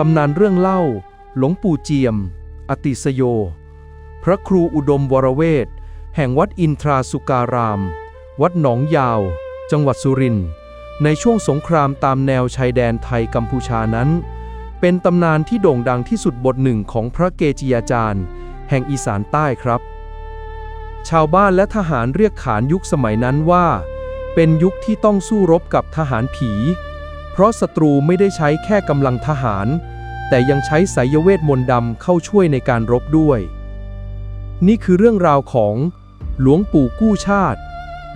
ตำนานเรื่องเล่า หลวงปู่เจียม อติสโย พระครูอุดมวรเวทแห่งวัดอินทราสุการาม วัดหนองยาว จังหวัดสุรินทร์ในช่วงสงครามตามแนวชายแดนไทยกัมพูชานั้น เป็นตำนานที่โด่งดังที่สุดบทหนึ่งของพระเกจิอาจารย์ แห่งอีสานใต้ครับ ชาวบ้านและทหารเรียกขานยุคสมัยนั้นว่า เป็นยุคที่ต้องสู้รบกับทหารผี เพราะศัตรูไม่ได้ใช้แค่กำลังทหาร แต่ยังใช้สายเวทมนต์ดำเข้าช่วยในการรบด้วย นี่คือเรื่องราวของหลวงปู่กู้ชาติ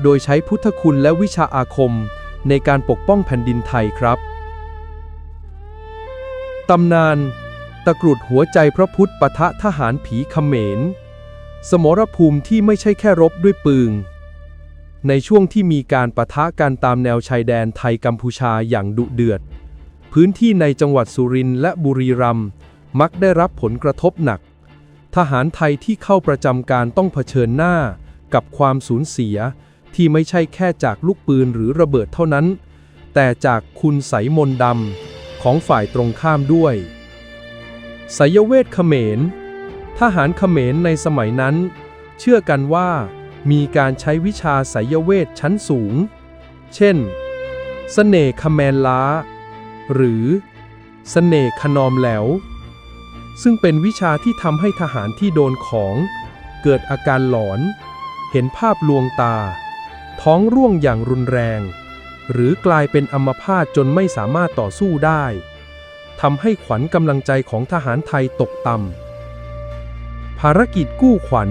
โดยใช้พุทธคุณและวิชาอาคมในการปกป้องแผ่นดินไทยครับ ตำนาน ตะกรุดหัวใจพระพุทธปะทะทหารผีเขมร สมรภูมิที่ไม่ใช่แค่รบด้วยปืนในช่วงที่มีการปะทะกันตามแนวชายแดนไทยกัมพูชาอย่างดุเดือด พื้นที่ในจังหวัดสุรินทร์และบุรีรัมย์มักได้รับผลกระทบหนัก ทหารไทยที่เข้าประจำการต้องเผชิญหน้ากับความสูญเสีย ที่ไม่ใช่แค่จากลูกปืนหรือระเบิดเท่านั้น แต่จากคุณไสยมนต์ดำของฝ่ายตรงข้ามด้วยสยเวทเขมร ทหารเขมรในสมัยนั้น เชื่อกันว่ามีการใช้วิชาสยเวทชั้นสูง เช่นเสน่ห์ขแมนล้า หรือเสน่ห์ขนอมแหลวซึ่งเป็นวิชาที่ทำให้ทหารที่โดนของ เกิดอาการหลอน เห็นภาพลวงตา ท้องร่วงอย่างรุนแรง หรือกลายเป็นอัมพาตจนไม่สามารถต่อสู้ได้ทำให้ขวัญกำลังใจของทหารไทยตกต่ำภารกิจกู้ขวัญ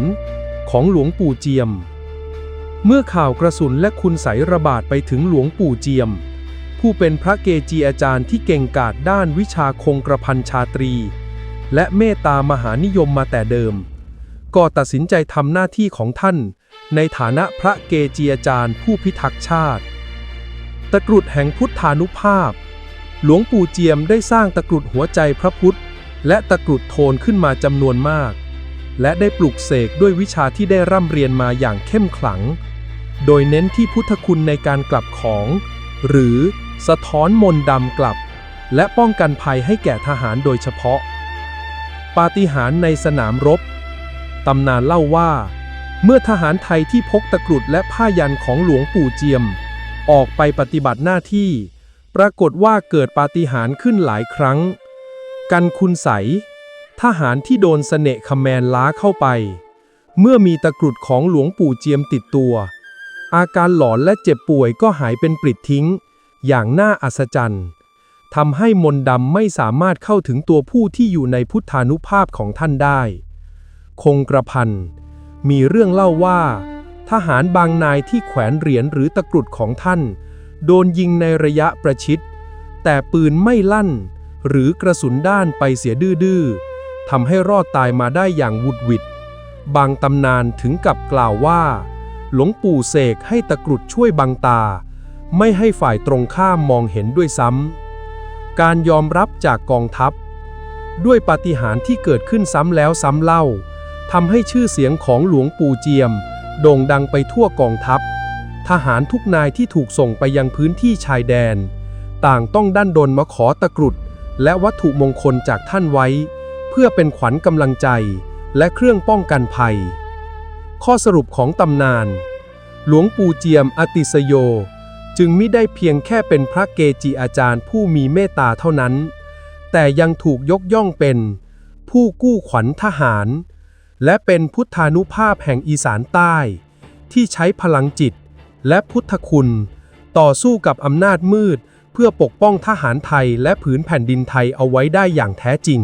ของหลวงปู่เจียม เมื่อข่าวกระสุนและคุณใสยระบาดไปถึงหลวงปู่เจียม ผู้เป็นพระเกจิอาจารย์ที่เก่งกาจด้านวิชาคงกระพันชาตรี และเมตตามหานิยมมาแต่เดิม ก็ตัดสินใจทำหน้าที่ของท่าน ในฐานะพระเกจิอาจารย์ผู้พิทักษ์ชาติ ตะกรุดแห่งพุทธานุภาพ หลวงปู่เจียมได้สร้างตะกรุดหัวใจพระพุทธ และตะกรุดโทนขึ้นมาจำนวนมาก และได้ปลุกเสกด้วยวิชาที่ได้ร่ำเรียนมาอย่างเข้มขลัง โดยเน้นที่พุทธคุณในการกลับของ หรือ สะท้อนมนต์ดำกลับ และป้องกันภัยให้แก่ทหารโดยเฉพาะ ปาฏิหาริย์ในสนามรบ ตำนานเล่าว่า เมื่อทหารไทยที่พกตะกรุดและผ้ายันของหลวงปู่เจียม ออกไปปฏิบัติหน้าที่ ปรากฏว่าเกิดปาฏิหาริย์ขึ้นหลายครั้ง กันคุณใส ทหารที่โดนเสน่ห์คำแมนล้าเข้าไป เมื่อมีตะกรุดของหลวงปู่เจียมติดตัวอาการหลอนและเจ็บป่วยก็หายเป็นปลิดทิ้ง อย่างน่าอัศจรรย์ทำให้มนดำไม่สามารถเข้าถึงตัวผู้ที่อยู่ในพุทธานุภาพของท่านได้ คงกระพัน มีเรื่องเล่าว่า ทหารบางนายที่แขวนเหรียญหรือตะกรุดของท่าน โดนยิงในระยะประชิด แต่ปืนไม่ลั่น หรือกระสุนด้านไปเสียดื้อทำให้รอดตายมาได้อย่างวุดวิดบางตำนานถึงกับกล่าวว่า หลวงปู่เสกให้ตะกรุดช่วยบังตา ไม่ให้ฝ่ายตรงข้ามมองเห็นด้วยซ้ำ การยอมรับจากกองทัพ ด้วยปาฏิหาริย์ที่เกิดขึ้นซ้ำแล้วซ้ำเล่าทำให้ชื่อเสียงของหลวงปู่เจียม โด่งดังไปทั่วกองทัพ ทหารทุกนายที่ถูกส่งไปยังพื้นที่ชายแดน ต่างต้องดันดนมาขอตะกรุด และวัตถุมงคลจากท่านไว้ เพื่อเป็นขวัญกำลังใจ และเครื่องป้องกันภัย ข้อสรุปของตำนาน หลวงปู่เจียมอติสโย จึงไม่ได้เพียงแค่เป็นพระเกจิอาจารย์ผู้มีเมตตาเท่านั้น แต่ยังถูกยกย่องเป็น ผู้กู้ขวัญทหาร และเป็นพุทธานุภาพแห่งอีสานใต้ ที่ใช้พลังจิต และพุทธคุณ ต่อสู้กับอำนาจมืด เพื่อปกป้องทหารไทยและผืนแผ่นดินไทยเอาไว้ได้อย่างแท้จริง